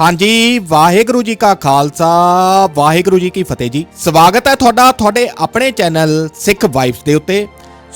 ਹਾਂਜੀ, ਵਾਹਿਗੁਰੂ ਜੀ ਕਾ ਖਾਲਸਾ, ਵਾਹਿਗੁਰੂ ਜੀ ਕੀ ਫਤਿਹ ਜੀ। ਸਵਾਗਤ ਹੈ ਤੁਹਾਡਾ ਤੁਹਾਡੇ ਆਪਣੇ ਚੈਨਲ ਸਿੱਖ ਵਾਈਫਸ ਦੇ ਉੱਤੇ।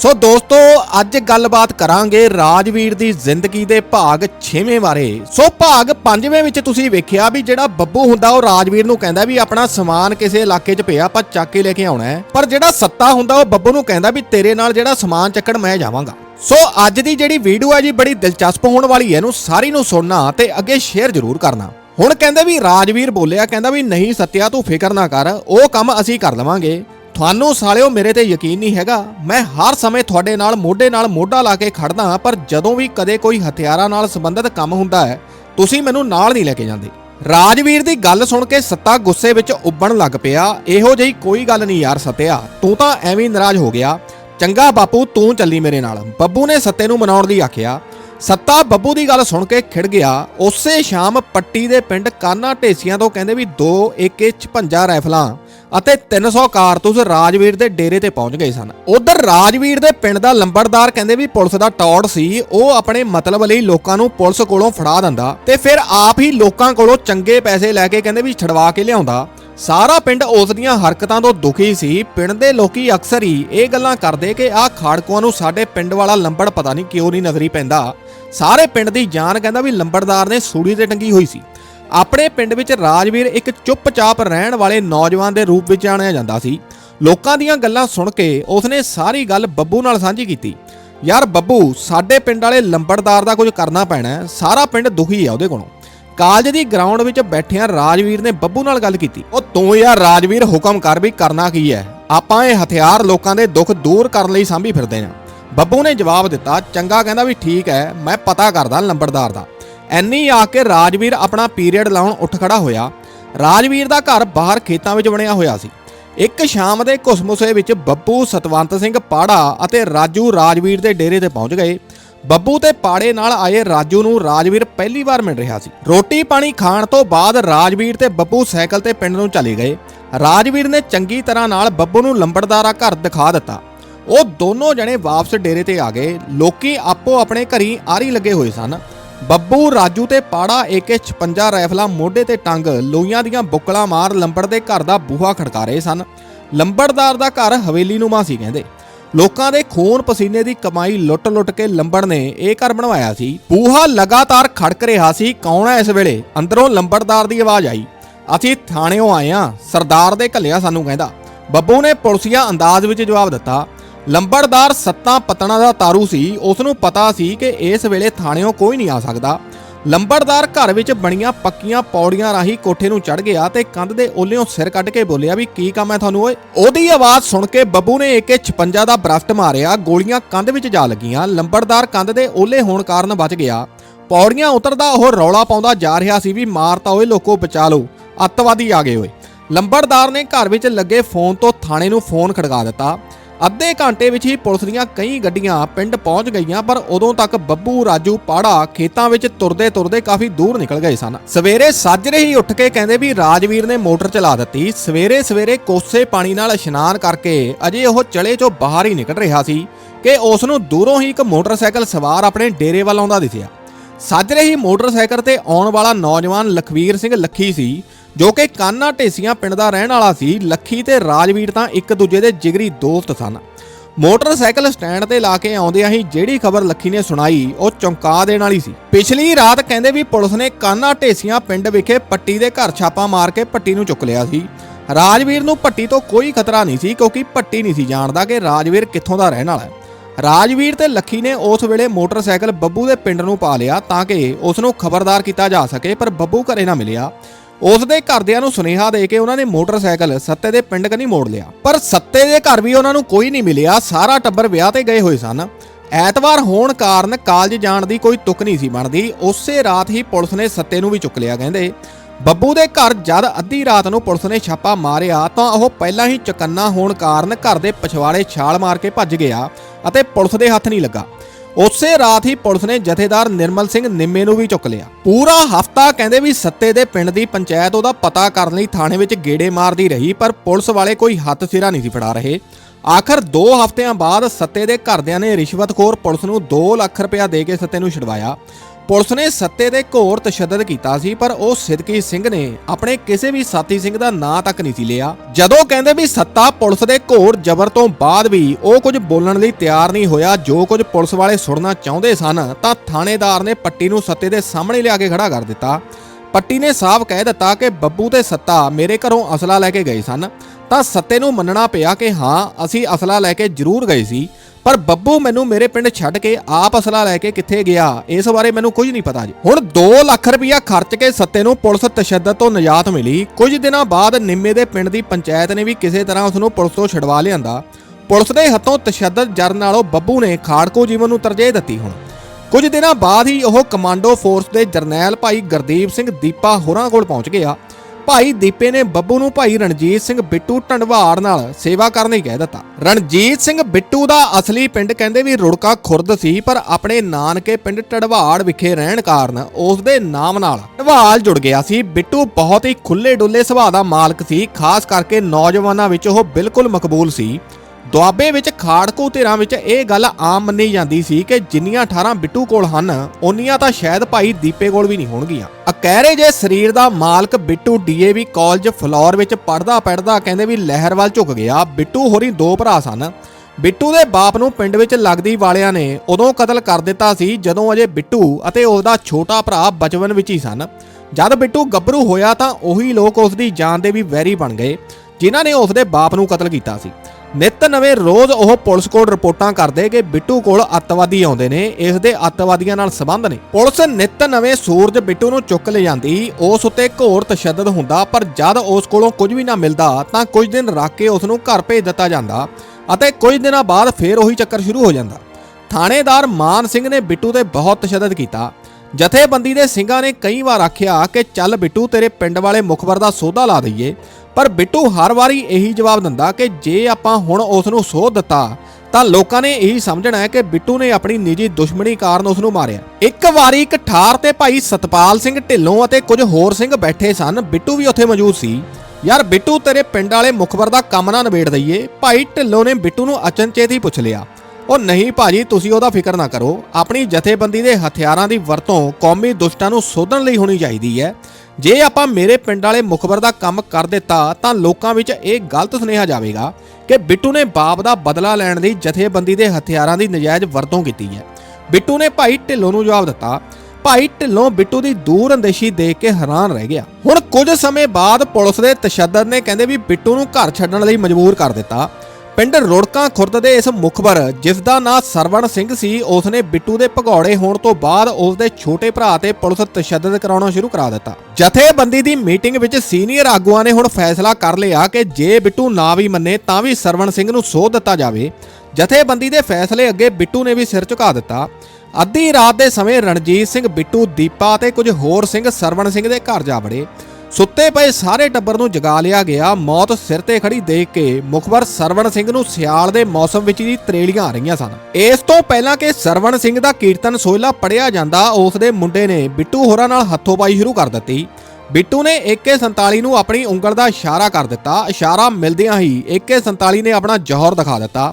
ਸੋ ਦੋਸਤੋ, ਅੱਜ ਗੱਲਬਾਤ ਕਰਾਂਗੇ ਰਾਜਵੀਰ ਦੀ ਜ਼ਿੰਦਗੀ ਦੇ ਭਾਗ 6ਵੇਂ ਬਾਰੇ। ਸੋ ਭਾਗ 5ਵੇਂ ਵਿੱਚ ਤੁਸੀਂ ਵੇਖਿਆ ਵੀ ਜਿਹੜਾ ਬੱਬੂ ਹੁੰਦਾ, ਉਹ ਰਾਜਵੀਰ ਨੂੰ ਕਹਿੰਦਾ ਵੀ ਆਪਣਾ ਸਮਾਨ ਕਿਸੇ ਇਲਾਕੇ 'ਚ ਪਿਆ, ਆਪਾਂ ਚੱਕ ਕੇ ਲੈ ਕੇ ਆਉਣਾ ਹੈ। ਪਰ ਜਿਹੜਾ ਸੱਤਾ ਹੁੰਦਾ, ਉਹ ਬੱਬੂ ਨੂੰ ਕਹਿੰਦਾ ਵੀ ਤੇਰੇ ਨਾਲ ਜਿਹੜਾ ਸਮਾਨ ਚੱਕਣ ਮੈਂ ਜਾਵਾਂਗਾ। ਸੋ ਅੱਜ ਦੀ ਜਿਹੜੀ ਵੀਡੀਓ ਹੈ ਜੀ, ਬੜੀ ਦਿਲਚਸਪ ਹੋਣ ਵਾਲੀ ਹੈ, ਇਹਨੂੰ ਸਾਰੀ ਨੂੰ ਸੁਣਨਾ ਤੇ ਅੱਗੇ ਸ਼ੇਅਰ ਜ਼ਰੂਰ ਕਰਨਾ। ਹੁਣ ਕਹਿੰਦੇ ਵੀ ਰਾਜਵੀਰ ਬੋਲਿਆ, ਕਹਿੰਦਾ ਵੀ ਨਹੀਂ ਸਤਿਆ, ਤੂੰ ਫਿਕਰ ਨਾ ਕਰ, ਉਹ ਕੰਮ ਅਸੀਂ ਕਰ ਲਵਾਂਗੇ। ਤੁਹਾਨੂੰ ਸਾਲਿਓ ਮੇਰੇ ਤੇ ਯਕੀਨ ਨਹੀਂ ਹੈਗਾ, ਮੈਂ ਹਰ ਸਮੇਂ ਤੁਹਾਡੇ ਨਾਲ, ਮੋਢੇ ਨਾਲ ਮੋਢਾ ਲਾ ਕੇ ਖੜਦਾ ਪਰ ਜਦੋਂ ਵੀ ਕਦੇ ਕੋਈ ਹਥਿਆਰਾਂ ਨਾਲ ਸੰਬੰਧਿਤ ਕੰਮ ਹੁੰਦਾ ਹੈ, ਤੁਸੀਂ ਮੈਨੂੰ ਨਾਲ ਨਹੀਂ ਲੈ ਕੇ ਜਾਂਦੇ। ਰਾਜਵੀਰ ਦੀ ਗੱਲ ਸੁਣ ਕੇ ਸੱਤਾ ਗੁੱਸੇ ਵਿੱਚ ਉੱਬਣ ਲੱਗ ਪਿਆ, ਇਹੋ ਜਿਹੀ ਕੋਈ ਗੱਲ ਨਹੀਂ ਯਾਰ ਸੱਤਿਆ, ਤੂੰ ਤਾਂ ਐਵੇਂ ਨਾਰਾਜ਼ ਹੋ ਗਿਆ। ਚੰਗਾ ਬਾਪੂ, ਤੂੰ ਚੱਲੀ ਮੇਰੇ ਨਾਲ। ਬੱਬੂ ਨੇ ਸੱਤੇ ਨੂੰ ਮਨਾਉਣ ਲਈ ਆਖਿਆ ਸੱਤਾ ਬੱਬੂ ਦੀ ਗੱਲ ਸੁਣ ਕੇ ਖਿੜ ਗਿਆ। ਉਸੇ ਸ਼ਾਮ ਪੱਟੀ ਦੇ ਪਿੰਡ ਕਾਨਾ ਢੇਸੀਆਂ ਤੋਂ ਕਹਿੰਦੇ ਵੀ 2 AK56 ਰਾਈਫਲਾਂ ਅਤੇ 300 ਕਾਰਤੂਸ ਰਾਜਵੀਰ ਦੇ ਡੇਰੇ ਤੇ ਪਹੁੰਚ ਗਏ ਸਨ। ਉਧਰ ਰਾਜਵੀਰ ਦੇ ਪਿੰਡ ਦਾ ਲੰਬੜਦਾਰ ਕਹਿੰਦੇ ਵੀ ਪੁਲਿਸ ਦਾ ਟੌੜ ਸੀ, ਉਹ ਆਪਣੇ ਮਤਲਬ ਲਈ ਲੋਕਾਂ ਨੂੰ ਪੁਲਿਸ ਕੋਲੋਂ ਫੜਾ ਦਿੰਦਾ ਤੇ ਫਿਰ ਆਪ ਹੀ ਲੋਕਾਂ ਕੋਲੋਂ ਚੰਗੇ ਪੈਸੇ ਲੈ ਕੇ ਕਹਿੰਦੇ ਵੀ ਛਡਵਾ ਕੇ ਲਿਆਉਂਦਾ। ਸਾਰਾ ਪਿੰਡ ਉਸ ਦੀਆਂ ਹਰਕਤਾਂ ਤੋਂ ਦੁਖੀ ਸੀ। ਪਿੰਡ ਦੇ ਲੋਕੀ ਅਕਸਰ ਹੀ ਇਹ ਗੱਲਾਂ ਕਰਦੇ ਕਿ ਆਹ ਖਾੜਕੂਆਂ ਨੂੰ ਸਾਡੇ ਪਿੰਡ ਵਾਲਾ ਲੰਬੜ ਪਤਾ ਨਹੀਂ ਕਿਉਂ ਨਹੀਂ ਨਜ਼ਰੀ ਪੈਂਦਾ। ਸਾਰੇ ਪਿੰਡ ਦੀ ਜਾਨ ਕਹਿੰਦਾ ਵੀ ਲੰਬੜਦਾਰ ਨੇ ਸੂੜੀ ਤੇ ਟੰਗੀ ਹੋਈ ਸੀ। ਆਪਣੇ ਪਿੰਡ ਵਿੱਚ ਰਾਜਵੀਰ ਇੱਕ ਚੁੱਪਚਾਪ ਰਹਿਣ ਵਾਲੇ ਨੌਜਵਾਨ ਦੇ ਰੂਪ ਵਿੱਚ ਜਾਣਿਆ ਜਾਂਦਾ ਸੀ। ਲੋਕਾਂ ਦੀਆਂ ਗੱਲਾਂ ਸੁਣ ਕੇ ਉਸਨੇ ਸਾਰੀ ਗੱਲ ਬੱਬੂ ਨਾਲ ਸਾਂਝੀ ਕੀਤੀ। ਯਾਰ ਬੱਬੂ, ਸਾਡੇ ਪਿੰਡ ਵਾਲੇ ਲੰਬੜਦਾਰ ਦਾ ਕੁਝ ਕਰਨਾ ਪੈਣਾ ਸਾਰਾ ਪਿੰਡ ਦੁਖੀ ਆ ਉਹਦੇ ਕੋਲੋਂ। ਕਾਲਜ ਦੀ ਗਰਾਊਂਡ ਵਿੱਚ ਬੈਠਿਆਂ ਰਾਜਵੀਰ ਨੇ ਬੱਬੂ ਨਾਲ ਗੱਲ ਕੀਤੀ। ਤੂੰ ਯਾਰ ਰਾਜਵੀਰ ਹੁਕਮ ਕਰ ਵੀ ਕਰਨਾ ਕੀ ਹੈ? ਆਪਾਂ ਇਹ ਹਥਿਆਰ ਲੋਕਾਂ ਦੇ ਦੁੱਖ ਦੂਰ ਕਰਨ ਲਈ ਸਾਂਭੀ ਫਿਰਦੇ ਹਾਂ। ਬੱਬੂ ਨੇ ਜਵਾਬ ਦਿੱਤਾ, ਚੰਗਾ ਕਹਿੰਦਾ ਵੀ ਠੀਕ ਹੈ, ਮੈਂ ਪਤਾ ਕਰਦਾ ਲੰਬੜਦਾਰ ਦਾ। ਐਨੀ ਆ ਕੇ ਰਾਜਵੀਰ ਆਪਣਾ ਪੀਰੀਅਡ ਲਾਉਣ ਉੱਠ ਖੜਾ ਹੋਇਆ। ਰਾਜਵੀਰ ਦਾ ਘਰ ਬਾਹਰ ਖੇਤਾਂ ਵਿੱਚ ਬਣਿਆ ਹੋਇਆ ਸੀ। ਇੱਕ ਸ਼ਾਮ ਦੇ ਘੁਸਮੁਸੇ ਵਿੱਚ ਬੱਬੂ ਸਤਵੰਤ ਸਿੰਘ ਪਾੜਾ ਅਤੇ ਰਾਜੂ ਰਾਜਵੀਰ ਦੇ ਡੇਰੇ ਤੇ ਪਹੁੰਚ ਗਏ। ਬੱਬੂ ਤੇ ਪਾੜੇ ਨਾਲ ਆਏ ਰਾਜੂ ਨੂੰ ਰਾਜਵੀਰ ਪਹਿਲੀ ਵਾਰ ਮਿਲ ਰਿਹਾ ਸੀ। ਰੋਟੀ ਪਾਣੀ ਖਾਣ ਤੋਂ ਬਾਅਦ ਰਾਜਵੀਰ ਤੇ ਬੱਬੂ ਸਾਈਕਲ ਤੇ ਪਿੰਡ ਨੂੰ ਚਲੇ ਗਏ। ਰਾਜਵੀਰ ਨੇ ਚੰਗੀ ਤਰ੍ਹਾਂ ਨਾਲ ਬੱਬੂ ਨੂੰ ਲੰਬੜਦਾਰਾ ਘਰ ਦਿਖਾ ਦਿੱਤਾ। ਉਹ ਦੋਨੋਂ ਜਣੇ ਵਾਪਸ ਡੇਰੇ ਤੇ ਆ ਗਏ। ਲੋਕੀ ਆਪੋ ਆਪਣੇ ਘਰੀ ਆਰੀ ਲੱਗੇ ਹੋਏ ਸਨ। ਬੱਬੂ, ਰਾਜੂ ਤੇ ਪਾੜਾ AK56 ਰਾਈਫਲਾਂ ਮੋਢੇ ਤੇ ਟੰਗ ਲੋਈਆਂ ਦੀਆਂ ਬੁੱਕਲਾਂ ਮਾਰ ਲੰਬੜ ਦੇ ਘਰ ਦਾ ਬੂਹਾ ਖੜਕਾ ਰਹੇ ਸਨ। ਲੰਬੜਦਾਰ ਦਾ ਘਰ ਹਵੇਲੀ ਨੂੰ ਮਾਸੀ ਕਹਿੰਦੇ। ਲੋਕਾਂ ਦੇ ਖੂਨ ਪਸੀਨੇ ਦੀ ਕਮਾਈ ਲੁੱਟ-ਲੁੱਟ ਕੇ ਲੰਬੜ ਨੇ ਇਹ ਘਰ ਬਣਵਾਇਆ ਸੀ। ਬੂਹਾ ਲਗਾਤਾਰ ਖੜਕ ਰਿਹਾ ਸੀ। ਕੌਣ ਹੈ ਇਸ ਵੇਲੇ? ਅੰਦਰੋਂ ਲੰਬੜਦਾਰ ਦੀ ਆਵਾਜ਼ ਆਈ। ਅਸੀਂ ਥਾਣਿਓਂ ਆਏ ਆ ਸਰਦਾਰ ਦੇ ਘੱਲਿਆ ਸਾਨੂੰ ਕਹਿੰਦਾ। ਬੱਬੂ ਨੇ ਪੁਲਸੀਆ ਅੰਦਾਜ਼ ਵਿੱਚ ਜਵਾਬ ਦਿੱਤਾ। ਲੰਬੜਦਾਰ ਸੱਤਾ ਪਤਣਾ ਦਾ ਤਾਰੂ ਸੀ। ਉਸ ਨੂੰ ਪਤਾ ਸੀ ਕਿ ਇਸ ਵੇਲੇ ਥਾਣਿਓਂ ਕੋਈ ਨਹੀਂ ਆ ਸਕਦਾ। ਲੰਬੜਦਾਰ ਘਰ ਵਿੱਚ ਬਣੀਆਂ ਪੱਕੀਆਂ ਪੌੜੀਆਂ ਰਾਹੀਂ ਕੋਠੇ ਨੂੰ ਚੜ ਗਿਆ ਤੇ ਕੰਧ ਦੇ ਓਲਿਓਂ ਸਿਰ ਕੱਢ ਕੇ ਬੋਲਿਆ ਵੀ ਕੀ ਕੰਮ ਹੈ ਤੁਹਾਨੂੰ ਓਏ? ਉਹਦੀ ਆਵਾਜ਼ ਸੁਣ ਕੇ ਬੱਬੂ ਨੇ AK56 ਦਾ ਬਰਫਟ ਮਾਰਿਆ, ਗੋਲੀਆਂ ਕੰਧ ਵਿੱਚ ਜਾ ਲੱਗੀਆਂ, ਲੰਬੜਦਾਰ ਕੰਧ ਦੇ ਓਲੇ ਹੋਣ ਕਾਰਨ ਬਚ ਗਿਆ। ਪੌੜੀਆਂ ਉਤਰਦਾ ਉਹ ਰੌਲਾ ਪਾਉਂਦਾ ਜਾ ਰਿਹਾ ਸੀ ਵੀ ਮਾਰਤਾ ਓਏ ਲੋਕੋ ਬਚਾ ਲਓ, ਅੱਤਵਾਦੀ ਆ ਗਏ ਓਏ। ਲੰਬੜਦਾਰ ਨੇ ਘਰ ਵਿੱਚ ਲੱਗੇ ਫੋਨ ਤੋਂ ਥਾਣੇ ਨੂੰ ਫੋਨ ਖੜਕਾ ਦਿੱਤਾ। ਅੱਧੇ ਘੰਟੇ ਵਿੱਚ ਹੀ ਪੁਲਿਸ ਦੀਆਂ ਕਈ ਗੱਡੀਆਂ ਪਿੰਡ ਪਹੁੰਚ ਗਈਆਂ, ਪਰ ਉਦੋਂ ਤੱਕ ਬੱਬੂ, ਰਾਜੂ, ਪਾੜਾ ਖੇਤਾਂ ਵਿੱਚ ਤੁਰਦੇ ਤੁਰਦੇ ਕਾਫੀ ਦੂਰ ਨਿਕਲ ਗਏ ਸਨ। ਸਵੇਰੇ ਸਾਜਰੇ ਹੀ ਉੱਠ ਕੇ ਕਹਿੰਦੇ ਵੀ ਰਾਜਵੀਰ ਨੇ ਮੋਟਰ ਚਲਾ ਦਿੱਤੀ। ਸਵੇਰੇ ਸਵੇਰੇ ਕੋਸੇ ਪਾਣੀ ਨਾਲ ਇਸ਼ਨਾਨ ਕਰਕੇ ਅਜੇ ਉਹ ਚਲੇ ਚੋਂ ਬਾਹਰ ਹੀ ਨਿਕਲ ਰਿਹਾ ਸੀ ਕਿ ਉਸ ਨੂੰ ਦੂਰੋਂ ਹੀ ਇੱਕ ਮੋਟਰਸਾਈਕਲ ਸਵਾਰ ਆਪਣੇ ਡੇਰੇ ਵੱਲ ਆਉਂਦਾ ਦਿਸਿਆ। ਸਾਜਰੇ ਹੀ ਮੋਟਰਸਾਈਕਲ ਤੇ ਆਉਣ ਵਾਲਾ ਨੌਜਵਾਨ ਲਖਵੀਰ ਸਿੰਘ ਲੱਖੀ ਸੀ। ਜੋ ਕਿ ਕਾਨਾ ਢੇਸੀਆਂ ਪਿੰਡ ਦਾ ਰਹਿਣ ਵਾਲਾ ਸੀ, ਲੱਖੀ ਤੇ ਰਾਜਵੀਰ ਤਾਂ ਇੱਕ ਦੂਜੇ ਦੇ ਜਿਗਰੀ ਦੋਸਤ ਸਨ। ਮੋਟਰਸਾਈਕਲ ਸਟੈਂਡ ਤੇ ਲਾ ਕੇ ਆਉਂਦਿਆਂ ਹੀ ਜਿਹੜੀ ਖਬਰ ਲੱਖੀ ਨੇ ਸੁਣਾਈ, ਉਹ ਚੌਂਕਾ ਦੇਣ ਵਾਲੀ ਸੀ। ਪਿਛਲੀ ਰਾਤ ਕਹਿੰਦੇ ਵੀ ਪੁਲਿਸ ਨੇ ਕਾਨਾ ਢੇਸੀਆਂ ਪਿੰਡ ਵਿਖੇ ਪੱਟੀ ਦੇ ਘਰ ਛਾਪਾ ਮਾਰ ਕੇ ਪੱਟੀ ਨੂੰ ਚੁੱਕ ਲਿਆ ਸੀ। ਰਾਜਵੀਰ ਨੂੰ ਪੱਟੀ ਤੋਂ ਕੋਈ ਖਤਰਾ ਨਹੀਂ ਸੀ, ਕਿਉਂਕਿ ਪੱਟੀ ਨਹੀਂ ਸੀ ਜਾਣਦਾ ਕਿ ਰਾਜਵੀਰ ਕਿੱਥੋਂ ਦਾ ਰਹਿਣ ਵਾਲਾ ਹੈ। ਰਾਜਵੀਰ ਤੇ ਲੱਖੀ ਨੇ ਉਸ ਵੇਲੇ ਮੋਟਰਸਾਈਕਲ ਬੱਬੂ ਦੇ ਪਿੰਡ ਨੂੰ ਪਾ ਲਿਆ ਤਾਂ ਕਿ ਉਸ ਨੂੰ ਖਬਰਦਾਰ ਕੀਤਾ ਜਾ ਸਕੇ, ਪਰ ਬੱਬੂ ਘਰੇ ਨਾ ਮਿਲਿਆ। ਉਸ ਦੇ ਘਰਦਿਆਂ ਨੂੰ ਸੁਨੇਹਾ ਦੇ ਕੇ ਉਹਨਾਂ ਨੇ ਮੋਟਰਸਾਈਕਲ ਸੱਤੇ ਦੇ ਪਿੰਡ ਕਨੀ ਮੋੜ ਲਿਆ। ਪਰ ਸੱਤੇ ਦੇ ਘਰ ਵੀ ਉਹਨਾਂ ਨੂੰ ਕੋਈ ਨਹੀਂ ਮਿਲਿਆ, ਸਾਰਾ ਟੱਬਰ ਵਿਆਹ ਤੇ ਗਏ ਹੋਏ ਸਨ। ਐਤਵਾਰ ਹੋਣ ਕਾਰਨ ਕਾਲਜ ਜਾਣ ਦੀ ਕੋਈ ਤੁਕ ਨਹੀਂ ਸੀ ਬਣਦੀ। ਉਸੇ ਰਾਤ ਹੀ ਪੁਲਿਸ ਨੇ ਸੱਤੇ ਨੂੰ ਵੀ ਚੁੱਕ ਲਿਆ, ਕਹਿੰਦੇ, ਬੱਬੂ ਦੇ ਘਰ ਜਦ ਅੱਧੀ ਰਾਤ ਨੂੰ ਪੁਲਿਸ ਨੇ ਛਾਪਾ ਮਾਰਿਆ, ਤਾਂ ਉਹ ਪਹਿਲਾਂ ਹੀ ਚਕੰਨਾ ਹੋਣ ਕਾਰਨ ਘਰ ਦੇ ਪਛਵਾੜੇ ਛਾਲ ਮਾਰ ਕੇ ਭੱਜ ਗਿਆ ਅਤੇ ਪੁਲਿਸ ਦੇ ਹੱਥ ਨਹੀਂ ਲੱਗਾ। ਉਸੇ ਰਾਤ ਹੀ ਪੁਲਿਸ ਨੇ ਜਥੇਦਾਰ ਨਿਰਮਲ ਸਿੰਘ ਨਿੰਮੇ ਨੂੰ ਵੀ ਚੁੱਕ ਲਿਆ। ਪੂਰਾ ਹਫਤਾ ਕਹਿੰਦੇ ਵੀ ਸੱਤੇ ਦੇ ਪਿੰਡ ਦੀ ਪੰਚਾਇਤ ਉਹਦਾ ਪਤਾ ਕਰਨ ਲਈ ਥਾਣੇ ਵਿੱਚ ਗੇੜੇ ਮਾਰਦੀ ਰਹੀ, ਪਰ ਪੁਲਿਸ ਵਾਲੇ ਕੋਈ ਹੱਥ ਸਿਰਾ ਨਹੀਂ ਸੀ ਫੜਾ ਰਹੇ। ਆਖਰ 2 ਹਫ਼ਤਿਆਂ ਬਾਅਦ ਸੱਤੇ ਦੇ ਘਰਦਿਆਂ ਨੇ ਰਿਸ਼ਵਤਖੋਰ ਪੁਲਿਸ ਨੂੰ 2 ਲੱਖ ਰੁਪਇਆ ਦੇ ਕੇ ਸੱਤੇ ਨੂੰ ਛਡਵਾਇਆ। ਪੁਲਿਸ ਨੇ ਸੱਤੇ ਦੇ ਘੋਰ ਤਸ਼ੱਦਦ ਕੀਤਾ ਸੀ, ਪਰ ਉਹ ਸਿੱਧਕੀ ਸਿੰਘ ਨੇ ਆਪਣੇ ਕਿਸੇ ਵੀ ਸਾਥੀ ਸਿੰਘ ਦਾ ਨਾਂ ਤੱਕ ਨਹੀਂ ਸੀ ਲਿਆ। ਜਦੋਂ ਕਹਿੰਦੇ ਵੀ ਸੱਤਾ ਪੁਲਿਸ ਦੇ ਘੋਰ ਜ਼ਬਰ ਤੋਂ ਬਾਅਦ ਵੀ ਉਹ ਕੁਝ ਬੋਲਣ ਲਈ ਤਿਆਰ ਨਹੀਂ ਹੋਇਆ, ਜੋ ਕੁਝ ਪੁਲਿਸ ਵਾਲੇ ਸੁਣਨਾ ਚਾਹੁੰਦੇ ਸਨ, ਤਾਂ ਥਾਣੇਦਾਰ ਨੇ ਪੱਟੀ ਨੂੰ ਸੱਤੇ ਦੇ ਸਾਹਮਣੇ ਲਿਆ ਕੇ ਖੜਾ ਕਰ ਦਿੱਤਾ। ਪੱਟੀ ਨੇ ਸਾਫ਼ ਕਹਿ ਦਿੱਤਾ ਕਿ ਬੱਬੂ ਤੇ ਸੱਤਾ ਮੇਰੇ ਘਰੋਂ ਅਸਲਾ ਲੈ ਕੇ ਗਏ ਸਨ, ਤਾਂ ਸੱਤੇ ਨੂੰ ਮੰਨਣਾ ਪਿਆ ਕਿ ਹਾਂ, ਅਸੀਂ ਅਸਲਾ ਲੈ ਕੇ ਜ਼ਰੂਰ ਗਏ ਸੀ। ਪਰ ਬੱਬੂ ਮੈਨੂੰ ਮੇਰੇ ਪਿੰਡ ਛੱਡ ਕੇ ਆਪ ਅਸਲਾ ਲੈ ਕੇ ਕਿੱਥੇ ਗਿਆ, ਇਸ ਬਾਰੇ ਮੈਨੂੰ ਕੁਝ ਨਹੀਂ ਪਤਾ ਜੀ। ਹੁਣ 2 ਲੱਖ ਰੁਪਇਆ ਖਰਚ ਕੇ ਸੱਤੇ ਨੂੰ ਪੁਲਿਸ ਤਸ਼ੱਦਦ ਤੋਂ ਨਿਜਾਤ ਮਿਲੀ। ਕੁਝ ਦਿਨਾਂ ਬਾਅਦ ਨਿੰਮੇ ਦੇ ਪਿੰਡ ਦੀ ਪੰਚਾਇਤ ਨੇ ਵੀ ਕਿਸੇ ਤਰ੍ਹਾਂ ਉਸ ਨੂੰ ਪੁਲਿਸ ਤੋਂ ਛਡਵਾ ਲਿਆਂਦਾ। ਪੁਲਿਸ ਦੇ ਹੱਥੋਂ ਤਸ਼ੱਦਦ ਜਰਨ ਨਾਲੋਂ ਬੱਬੂ ਨੇ ਖਾੜਕੂ ਜੀਵਨ ਨੂੰ ਤਰਜੀਹ ਦਿੱਤੀ ਹੁਣ। ਕੁਝ ਦਿਨਾਂ ਬਾਅਦ ਹੀ ਉਹ ਕਮਾਂਡੋ ਫੋਰਸ ਦੇ ਜਰਨੈਲ ਭਾਈ ਗੁਰਦੀਪ ਸਿੰਘ ਦੀਪਾ ਹੋਰਾਂ ਕੋਲ ਪਹੁੰਚ ਗਿਆ। ਭਾਈ ਦੀਪੇ ਨੇ ਬੱਬੂ ਨੂੰ ਭਾਈ ਰਣਜੀਤ ਸਿੰਘ ਬਿੱਟੂ ਢੰਡਵਾੜ ਨਾਲ ਸੇਵਾ ਕਰਨ ਲਈ ਕਹਿ ਦਿੱਤਾ। ਰਣਜੀਤ ਸਿੰਘ ਬਿੱਟੂ ਦਾ ਅਸਲੀ ਪਿੰਡ ਕਹਿੰਦੇ ਵੀ ਰੁੜਕਾ ਖੁਰਦ ਸੀ, ਪਰ ਆਪਣੇ ਨਾਨਕੇ ਪਿੰਡ ਢੰਡਵਾੜ ਵਿਖੇ ਰਹਿਣ ਕਾਰਨ ਉਸ ਦੇ ਨਾਮ ਨਾਲ ਢਵਾਲ ਜੁੜ ਗਿਆ ਸੀ। ਬਿੱਟੂ ਬਹੁਤ ਹੀ ਖੁੱਲੇ ਡੁੱਲੇ ਸੁਭਾਅ ਦਾ ਮਾਲਕ ਸੀ, ਖਾਸ ਕਰਕੇ ਨੌਜਵਾਨਾਂ ਵਿੱਚ ਉਹ ਬਿਲਕੁਲ ਮਕਬੂਲ ਸੀ। ਦੁਆਬੇ ਵਿੱਚ ਖਾੜਕੂ ਧਿਰਾਂ ਵਿੱਚ ਇਹ ਗੱਲ ਆਮ ਮੰਨੀ ਜਾਂਦੀ ਸੀ ਕਿ ਜਿੰਨੀਆਂ 18 ਬਿੱਟੂ ਕੋਲ ਹਨ ਉਨੀਆਂ ਤਾਂ ਸ਼ਾਇਦ ਭਾਈ ਦੀਪੇ ਕੋਲ ਵੀ ਨਹੀਂ ਹੋਣਗੀਆਂ। ਅਕਹਿਰੇ ਜੇ ਸਰੀਰ ਦਾ ਮਾਲਕ ਬਿੱਟੂ ਡੀਏਵੀ ਕਾਲਜ ਫਲੋਰ ਵਿੱਚ ਪੜਦਾ ਪੜਦਾ ਕਹਿੰਦੇ ਵੀ ਲਹਿਰ ਵੱਲ ਝੁਕ ਗਿਆ। ਬਿੱਟੂ ਹੋਰੀ ਦੋ ਭਰਾ ਸਨ। ਬਿੱਟੂ ਦੇ ਬਾਪ ਨੂੰ ਪਿੰਡ ਵਿੱਚ ਲੱਗਦੀ ਵਾਲਿਆਂ ਨੇ ਉਦੋਂ ਕਤਲ ਕਰ ਦਿੱਤਾ ਸੀ ਜਦੋਂ ਅਜੇ ਬਿੱਟੂ ਅਤੇ ਉਸ ਦਾ ਛੋਟਾ ਭਰਾ ਬਚਪਨ ਵਿੱਚ ਹੀ ਸਨ। ਜਦ ਬਿੱਟੂ ਗੱਭਰੂ ਹੋਇਆ ਤਾਂ ਉਹੀ ਲੋਕ ਉਸ ਦੀ ਜਾਨ ਦੇ ਵੀ ਵੈਰੀ ਬਣ ਗਏ, ਜਿਨ੍ਹਾਂ ਨੇ ਉਸ ਦੇ ਬਾਪ ਨੂੰ ਕਤਲ ਕੀਤਾ ਸੀ। ਨਿਤ ਨਵੇਂ ਰੋਜ਼ ਉਹ ਪੁਲਿਸ ਕੋਲ ਰਿਪੋਰਟਾਂ ਕਰਦੇ ਕਿ ਬਿੱਟੂ ਕੋਲ ਅੱਤਵਾਦੀ ਆਉਂਦੇ ਨੇ, ਇਸ ਦੇ ਅੱਤਵਾਦੀਆਂ ਨਾਲ ਸੰਬੰਧ ਨੇ। ਪੁਲਿਸ ਨਿਤ ਨਵੇਂ ਸੂਰਜ ਬਿੱਟੂ ਨੂੰ ਚੁੱਕ ਲੈ ਜਾਂਦੀ, ਉਸ ਉੱਤੇ ਘੋਰ ਤਸ਼ੱਦਦ ਹੁੰਦਾ, ਪਰ ਜਦ ਉਸ ਕੋਲੋਂ ਕੁਝ ਵੀ ਨਾ ਮਿਲਦਾ, ਤਾਂ ਕੁਝ ਦਿਨ ਰੱਖ ਕੇ ਉਸ ਨੂੰ ਘਰ ਭੇਜ ਦਿੱਤਾ ਜਾਂਦਾ ਅਤੇ ਕੁਝ ਦਿਨਾਂ ਬਾਅਦ ਫੇਰ ਉਹੀ ਚੱਕਰ ਸ਼ੁਰੂ ਹੋ ਜਾਂਦਾ। ਥਾਣੇਦਾਰ ਮਾਨ ਸਿੰਘ ਨੇ ਬਿੱਟੂ ਤੇ ਬਹੁਤ ਤਸ਼ੱਦਦ ਕੀਤਾ। ਜਥੇਬੰਦੀ ਦੇ ਸਿੰਘਾਂ ਨੇ ਕਈ ਵਾਰ ਆਖਿਆ ਕਿ ਚੱਲ ਬਿੱਟੂ ਤੇਰੇ ਪਿੰਡ ਵਾਲੇ ਮੁਖਬਰ ਦਾ ਸੋਧਾ ਲਾ ਦਈਏ। ਪਰ ਬਿੱਟੂ ਹਰ ਵਾਰੀ ਇਹੀ ਜਵਾਬ ਦਿੰਦਾ ਕਿ ਜੇ ਆਪਾਂ ਹੁਣ ਉਸ ਨੂੰ ਸੋਧ ਦਿੱਤਾ, ਤਾਂ ਲੋਕਾਂ ਨੇ ਇਹੀ ਸਮਝਣਾ ਹੈ ਕਿ ਬਿੱਟੂ ਨੇ ਆਪਣੀ ਨਿੱਜੀ ਦੁਸ਼ਮਣੀ ਕਾਰਨ ਉਸ ਨੂੰ ਮਾਰਿਆ। ਇੱਕ ਵਾਰੀ ਇੱਕ ਠਾਰ ਤੇ ਭਾਈ ਸਤਪਾਲ ਸਿੰਘ ਢਿੱਲੋਂ ਅਤੇ ਕੁਝ ਹੋਰ ਸਿੰਘ ਬੈਠੇ ਸਨ। ਬਿੱਟੂ ਵੀ ਉੱਥੇ ਮੌਜੂਦ ਸੀ। ਯਾਰ ਬਿੱਟੂ, ਤੇਰੇ ਪਿੰਡ ਵਾਲੇ ਮੁਖਬਰ ਦਾ ਕੰਮ ਨਾ ਨਿਬੇੜ ਦਈਏ। ਭਾਈ ਢਿੱਲੋਂ ਨੇ ਬਿੱਟੂ ਨੂੰ ਅਚਨਚੇਤ ਹੀ ਪੁੱਛ ਲਿਆ। ਉਹ ਨਹੀਂ ਭਾਜੀ, ਤੁਸੀਂ ਉਹਦਾ ਫਿਕਰ ਨਾ ਕਰੋ। ਆਪਣੀ ਜਥੇਬੰਦੀ ਦੇ ਹਥਿਆਰਾਂ ਦੀ ਵਰਤੋਂ ਕੌਮੀ ਦੁਸ਼ਟਾਂ ਨੂੰ ਸੋਧਣ ਲਈ ਹੋਣੀ ਚਾਹੀਦੀ ਹੈ। ਜੇ ਆਪਾਂ ਮੇਰੇ ਪਿੰਡ ਵਾਲੇ ਮੁਖਬਰ ਦਾ ਕੰਮ ਕਰ ਦਿੱਤਾ, ਤਾਂ ਲੋਕਾਂ ਵਿੱਚ ਇਹ ਗਲਤ ਸੁਨੇਹਾ ਜਾਵੇਗਾ ਕਿ ਬਿੱਟੂ ਨੇ ਬਾਪ ਦਾ ਬਦਲਾ ਲੈਣ ਲਈ ਜਥੇਬੰਦੀ ਦੇ ਹਥਿਆਰਾਂ ਦੀ ਨਜਾਇਜ਼ ਵਰਤੋਂ ਕੀਤੀ ਹੈ। ਬਿੱਟੂ ਨੇ ਭਾਈ ਢਿੱਲੋਂ ਨੂੰ ਜਵਾਬ ਦਿੱਤਾ। ਭਾਈ ਢਿੱਲੋਂ ਬਿੱਟੂ ਦੀ ਦੂਰ ਅੰਦੇਸ਼ੀ ਦੇਖ ਕੇ ਹੈਰਾਨ ਰਹਿ ਗਿਆ। ਹੁਣ ਕੁਝ ਸਮੇਂ ਬਾਅਦ ਪੁਲਿਸ ਦੇ ਤਸ਼ੱਦਦ ਨੇ ਕਹਿੰਦੇ ਵੀ ਬਿੱਟੂ ਨੂੰ ਘਰ ਛੱਡਣ ਲਈ ਮਜਬੂਰ ਕਰ ਦਿੱਤਾ। ਪਿੰਡ ਰੋੜਕਾਂ ਖੁਰਦ ਦੇ ਇਸ ਮੁਖਬਰ ਜਿਸ ਦਾ ਨਾਂ ਸਰਵਣ ਸਿੰਘ ਸੀ ਉਸ ਨੇ ਬਿੱਟੂ ਦੇ ਭਗੌੜੇ ਹੋਣ ਤੋਂ ਬਾਅਦ ਉਸ ਦੇ ਛੋਟੇ ਭਰਾ ਤੇ ਪੁਲਿਸ ਤਸ਼ੱਦਦ ਕਰਾਉਣਾ ਸ਼ੁਰੂ ਕਰਾ ਦਿੱਤਾ। ਜਥੇਬੰਦੀ ਦੀ ਮੀਟਿੰਗ ਵਿੱਚ ਸੀਨੀਅਰ ਆਗੂਆਂ ਨੇ ਹੁਣ ਫੈਸਲਾ ਕਰ ਲਿਆ ਕਿ ਜੇ ਬਿੱਟੂ ਨਾ ਵੀ ਮੰਨੇ ਤਾਂ ਵੀ ਸਰਵਣ ਸਿੰਘ ਨੂੰ ਸੋਧ ਦਿੱਤਾ ਜਾਵੇ। ਜਥੇਬੰਦੀ ਦੇ ਫੈਸਲੇ ਅੱਗੇ ਬਿੱਟੂ ਨੇ ਵੀ ਸਿਰ ਝੁਕਾ ਦਿੱਤਾ। ਅੱਧੀ ਰਾਤ ਦੇ ਸਮੇਂ ਰਣਜੀਤ ਸਿੰਘ, ਬਿੱਟੂ, ਦੀਪਾ ਤੇ ਕੁਝ ਹੋਰ ਸਿੰਘ ਸਰਵਣ ਸਿੰਘ ਦੇ ਘਰ ਜਾ ਵੜੇ। ਸੁੱਤੇ ਪਏ ਸਾਰੇ ਟੱਬਰ ਨੂੰ ਜਗਾ ਲਿਆ ਗਿਆ। ਮੌਤ ਸਿਰ ਤੇ ਖੜੀ ਦੇਖ ਕੇ ਮੁਖਬਰ ਸਰਵਣ ਸਿੰਘ ਨੂੰ ਸਿਆਲ ਦੇ ਮੌਸਮ ਵਿੱਚ ਹੀ ਤਰੇਲੀਆਂ ਆ ਰਹੀਆਂ ਸਨ। ਇਸ ਤੋਂ ਪਹਿਲਾਂ ਕਿ ਸਰਵਣ ਸਿੰਘ ਦਾ ਕੀਰਤਨ ਸੋਇਲਾ ਪੜਿਆ ਜਾਂਦਾ, ਉਸ ਦੇ ਮੁੰਡੇ ਨੇ ਬਿੱਟੂ ਹੋਰਾਂ ਨਾਲ ਹੱਥੋਂ-ਪਾਈ ਸ਼ੁਰੂ ਕਰ ਦਿੱਤੀ। ਬਿੱਟੂ ਨੇ AK47 ਨੂੰ ਆਪਣੀ ਉਂਗਲ ਦਾ ਇਸ਼ਾਰਾ ਕਰ ਦਿੱਤਾ। ਇਸ਼ਾਰਾ ਮਿਲਦਿਆਂ ਹੀ AK47 ਨੇ ਆਪਣਾ ਜ਼ੋਹਰ ਦਿਖਾ ਦਿੱਤਾ।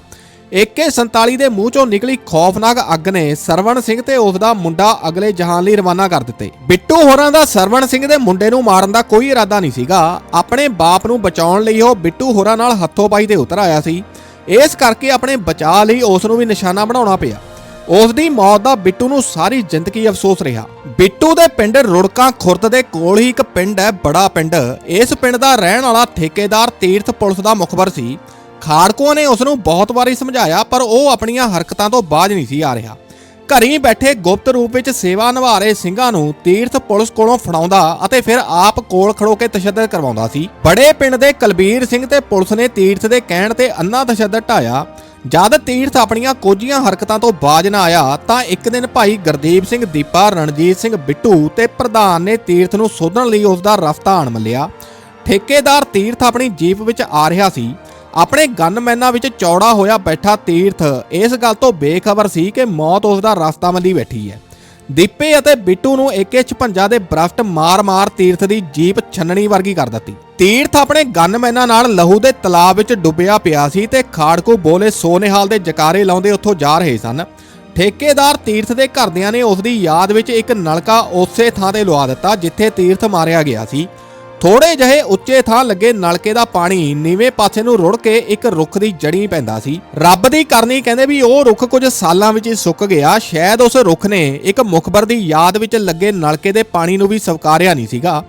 AK47 ਦੇ ਮੂੰਹ ਚੋਂ ਨਿਕਲੀ ਖੌਫਨਾਕ ਅੱਗ ਨੇ ਸਰਵਣ ਸਿੰਘ ਤੇ ਉਸ ਦਾ ਮੁੰਡਾ ਅਗਲੇ ਜਹਾਨ ਲਈ ਰਵਾਨਾ ਕਰ ਦਿੱਤੇ। ਬਿੱਟੂ ਹੋਰਾਂ ਦਾ ਸਰਵਣ ਸਿੰਘ ਦੇ ਮੁੰਡੇ ਨੂੰ ਮਾਰਨ ਦਾ ਕੋਈ ਇਰਾਦਾ ਨਹੀਂ ਸੀਗਾ। ਆਪਣੇ ਬਾਪ ਨੂੰ ਬਚਾਉਣ ਲਈ ਉਹ ਬਿੱਟੂ ਹੋਰਾਂ ਨਾਲ ਹੱਥੋਂ ਪਾਈ ਤੇ ਉਤਰ ਆਇਆ ਸੀ। ਇਸ ਕਰਕੇ ਆਪਣੇ ਬਚਾਅ ਲਈ ਉਸ ਨੂੰ ਵੀ ਨਿਸ਼ਾਨਾ ਬਣਾਉਣਾ ਪਿਆ। ਉਸ ਦੀ ਮੌਤ ਦਾ ਬਿੱਟੂ ਨੂੰ ਸਾਰੀ ਜ਼ਿੰਦਗੀ ਅਫਸੋਸ ਰਿਹਾ। ਬਿੱਟੂ ਦੇ ਪਿੰਡ ਰੁੜਕਾ ਖੁਰਦ ਦੇ ਕੋਲ ਹੀ ਇੱਕ ਪਿੰਡ ਹੈ, ਬੜਾ ਪਿੰਡ। ਇਸ ਪਿੰਡ ਦਾ ਰਹਿਣ ਵਾਲਾ ਠੇਕੇਦਾਰ ਤੀਰਥ ਪੁਲਿਸ ਦਾ ਮੁਖਬਰ ਸੀ। ਖਾੜਕੂਆਂ ਨੇ ਉਸ ਨੂੰ ਬਹੁਤ ਵਾਰੀ ਸਮਝਾਇਆ, ਪਰ ਉਹ ਆਪਣੀਆਂ ਹਰਕਤਾਂ ਤੋਂ ਬਾਜ ਨਹੀਂ ਸੀ ਆ ਰਿਹਾ। ਘਰੀ ਬੈਠੇ ਗੁਪਤ ਰੂਪ ਵਿੱਚ ਸੇਵਾ ਨਿਭਾ ਰਹੇ ਸਿੰਘਾਂ ਨੂੰ ਤੀਰਥ ਪੁਲਿਸ ਕੋਲੋਂ ਫੜਾਉਂਦਾ ਅਤੇ ਫਿਰ ਆਪ ਕੋਲ ਖੜੋ ਕੇ ਤਸ਼ੱਦਦ ਕਰਵਾਉਂਦਾ ਸੀ। ਬੜੇ ਪਿੰਡ ਦੇ ਕਲਬੀਰ ਸਿੰਘ ਤੇ ਪੁਲਿਸ ਨੇ ਤੀਰਥ ਦੇ ਕਹਿਣ ਤੇ ਅੰਨਾ ਤਸ਼ੱਦਦ ਢਾਇਆ। ਜਦ ਤੀਰਥ ਆਪਣੀਆਂ ਕੋਝੀਆਂ ਹਰਕਤਾਂ ਤੋਂ ਬਾਜ ਨਾ ਆਇਆ, ਤਾਂ ਇੱਕ ਦਿਨ ਭਾਈ ਗੁਰਦੀਪ ਸਿੰਘ ਦੀਪਾ, ਰਣਜੀਤ ਸਿੰਘ ਬਿੱਟੂ ਤੇ ਪ੍ਰਧਾਨ ਨੇ ਤੀਰਥ ਨੂੰ ਸੋਧਣ ਲਈ ਉਸ ਦਾ ਰਸਤਾ ਮੱਲਿਆ। ਠੇਕੇਦਾਰ ਤੀਰਥ ਆਪਣੀ ਜੀਪ ਵਿੱਚ ਆ ਰਿਹਾ ਸੀ। ਆਪਣੇ ਗਨਮੈਨਾਂ ਵਿੱਚ ਚੌੜਾ ਹੋਇਆ ਬੈਠਾ ਤੀਰਥ, ਇਸ ਗੱਲ ਤੋਂ ਬੇਖਬਰ ਸੀ ਕਿ ਮੌਤ ਉਸ ਦਾ ਰਸਤਾ ਮੱਲੀ ਬੈਠੀ ਹੈ। ਦੀਪੇ ਅਤੇ ਬਿੱਟੂ ਨੂੰ AK56 ਦੇ ਬਰਫਟ ਮਾਰ-ਮਾਰ ਤੀਰਥ ਦੀ ਜੀਪ ਛੰਨਣੀ ਵਰਗੀ ਕਰ ਦਿੱਤੀ। ਤੀਰਥ ਆਪਣੇ ਗਨਮੈਨਾਂ ਨਾਲ ਲਹੂ ਦੇ ਤਲਾਬ ਵਿੱਚ ਡੁੱਬਿਆ ਪਿਆ ਸੀ ਤੇ ਖਾੜਕੂ ਬੋਲੇ ਸੋਨੇਹਾਲ ਦੇ ਜਕਾਰੇ ਲਾਉਂਦੇ ਉੱਥੋਂ ਜਾ ਰਹੇ ਸਨ। ਠੇਕੇਦਾਰ ਤੀਰਥ ਦੇ ਘਰਦਿਆਂ ਨੇ ਉਸ ਦੀ ਯਾਦ ਵਿੱਚ ਇੱਕ ਨਲਕਾ ਉਸੇ ਥਾਂ ਤੇ ਲਵਾ ਦਿੱਤਾ, ਜਿੱਥੇ ਤੀਰਥ ਮਾਰਿਆ ਗਿਆ ਸੀ। ਥੋੜੇ ਜਿਹੇ ਉੱਚੇ ਥਾਂ ਲੱਗੇ ਨਲਕੇ ਦਾ ਪਾਣੀ ਨੀਵੇਂ ਪਾਸੇ ਨੂੰ ਰੁੜ ਕੇ ਇੱਕ ਰੁੱਖ ਦੀ ਜੜੀ ਪੈਂਦਾ ਸੀ। ਰੱਬ ਦੀ ਕਰਨੀ ਕਹਿੰਦੇ ਵੀ ਉਹ ਰੁੱਖ ਕੁਝ ਸਾਲਾਂ ਵਿੱਚ ਹੀ ਸੁੱਕ ਗਿਆ। ਸ਼ਾਇਦ ਉਸ ਰੁੱਖ ਨੇ ਇੱਕ ਮੁਖਬਰ ਦੀ ਯਾਦ ਵਿੱਚ ਲੱਗੇ ਨਲਕੇ ਦੇ ਪਾਣੀ ਨੂੰ ਵੀ ਸਵਕਾਰਿਆ ਨਹੀਂ ਸੀਗਾ।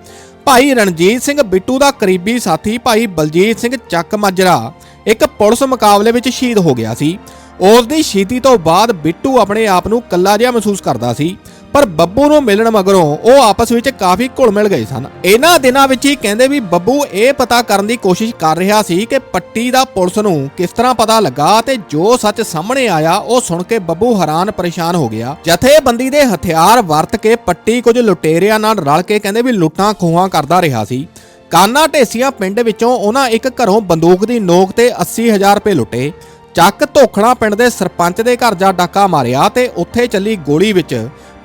ਭਾਈ ਰਣਜੀਤ ਸਿੰਘ ਬਿੱਟੂ ਦਾ ਕਰੀਬੀ ਸਾਥੀ ਭਾਈ ਬਲਜੀਤ ਸਿੰਘ ਚੱਕ ਮਾਜਰਾ ਇੱਕ ਪੁਲਿਸ ਮੁਕਾਬਲੇ ਵਿੱਚ ਸ਼ਹੀਦ ਹੋ ਗਿਆ ਸੀ। ਉਸ ਦੀ ਸ਼ਹੀਦੀ ਤੋਂ ਬਾਅਦ ਬਿੱਟੂ ਆਪਣੇ ਆਪ ਨੂੰ ਕੱਲਾ ਜਿਹਾ ਮਹਿਸੂਸ ਕਰਦਾ ਸੀ। ਪਰ ਬੱਬੂ ਨੂੰ ਮਿਲਣ ਮਗਰੋਂ ਉਹ ਆਪਸ ਵਿੱਚ ਕਾਫੀ ਘੁਲ ਮਿਲ ਗਏ ਸਨ। ਇਹਨਾਂ ਦਿਨਾਂ ਵਿੱਚ ਹੀ ਕਹਿੰਦੇ ਵੀ ਬੱਬੂ ਇਹ ਪਤਾ ਕਰਨ ਦੀ ਕੋਸ਼ਿਸ਼ ਕਰ ਰਿਹਾ ਸੀ ਕਿ ਪੱਟੀ ਦਾ ਪੁਲਿਸ ਨੂੰ ਕਿਸ ਤਰ੍ਹਾਂ ਪਤਾ ਲੱਗਾ ਤੇ ਜੋ ਸੱਚ ਸਾਹਮਣੇ ਆਇਆ, ਉਹ ਸੁਣ ਕੇ ਬੱਬੂ ਹੈਰਾਨ ਪਰੇਸ਼ਾਨ ਹੋ ਗਿਆ। ਜਥੇਬੰਦੀ ਦੇ ਹਥਿਆਰ ਵਰਤ ਕੇ ਪੱਟੀ ਕੁਝ ਲੁਟੇਰਿਆਂ ਨਾਲ ਰਲ ਕੇ ਕਹਿੰਦੇ ਵੀ ਲੁੱਟਾਂ ਖੋਹਾਂ ਕਰਦਾ ਰਿਹਾ ਸੀ। ਕਾਨਾ ਢੇਸੀਆਂ ਪਿੰਡ ਵਿੱਚੋਂ ਉਹਨਾਂ ਇੱਕ ਘਰੋਂ ਬੰਦੂਕ ਦੀ ਨੋਕ ਤੇ 80000 ਰੁਪਏ ਲੁੱਟੇ। ਚੱਕ ਧੋਖਣਾ ਪਿੰਡ ਦੇ ਸਰਪੰਚ ਦੇ ਘਰ ਜਾ ਡਾਕਾ ਮਾਰਿਆ ਤੇ ਉੱਥੇ ਚੱਲੀ ਗੋਲੀ ਵਿੱਚ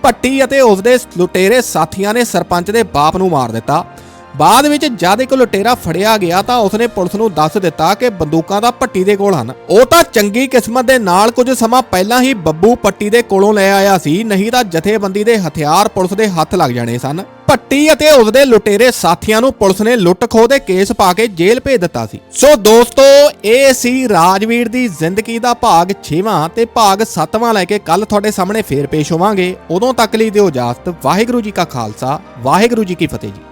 ਭੱਟੀ ਅਤੇ ਉਸਦੇ ਲੁਟੇਰੇ ਸਾਥੀਆਂ ਨੇ ਸਰਪੰਚ ਦੇ ਬਾਪ ਨੂੰ ਮਾਰ ਦਿੱਤਾ। ਬਾਅਦ ਵਿੱਚ ਜਦ ਇੱਕ ਲੁਟੇਰਾ ਫੜਿਆ ਗਿਆ ਤਾਂ ਉਸਨੇ ਪੁਲਿਸ ਨੂੰ ਦੱਸ ਦਿੱਤਾ ਕਿ ਬੰਦੂਕਾਂ ਦਾ ਭੱਟੀ ਦੇ ਕੋਲ ਹਨ। ਉਹ ਤਾਂ ਚੰਗੀ ਕਿਸਮਤ ਦੇ ਨਾਲ ਕੁਝ ਸਮਾਂ ਪਹਿਲਾਂ ਹੀ ਬੱਬੂ ਪੱਟੀ ਦੇ ਕੋਲੋਂ ਲੈ ਆਇਆ ਸੀ, ਨਹੀਂ ਤਾਂ ਜਥੇਬੰਦੀ ਦੇ ਹਥਿਆਰ ਪੁਲਿਸ ਦੇ ਹੱਥ ਲੱਗ ਜਾਣੇ ਸਨ। ਭੱਟੀ ਅਤੇ ਉਸਦੇ ਲੁਟੇਰੇ ਸਾਥੀਆਂ ਨੂੰ ਪੁਲਿਸ ਨੇ ਲੁੱਟ ਖੋਹ ਦੇ ਕੇਸ ਪਾ ਕੇ ਜੇਲ੍ਹ ਭੇਜ ਦਿੱਤਾ ਸੀ। ਸੋ ਦੋਸਤੋ, ਇਹ ਸੀ ਰਾਜਵੀਰ ਦੀ ਜ਼ਿੰਦਗੀ ਦਾ ਭਾਗ 6ਵਾਂ ਤੇ ਭਾਗ 7ਵਾਂ ਲੈ ਕੇ ਕੱਲ ਤੁਹਾਡੇ ਸਾਹਮਣੇ ਫੇਰ ਪੇਸ਼ ਹੋਵਾਂਗੇ। ਉਦੋਂ ਤੱਕ ਲਈ ਦਿਓ ਇਜਾਜ਼ਤ। ਵਾਹਿਗੁਰੂ ਜੀ ਕਾ ਖਾਲਸਾ, ਵਾਹਿਗੁਰੂ ਜੀ ਕੀ ਫਤਿਹ ਜੀ।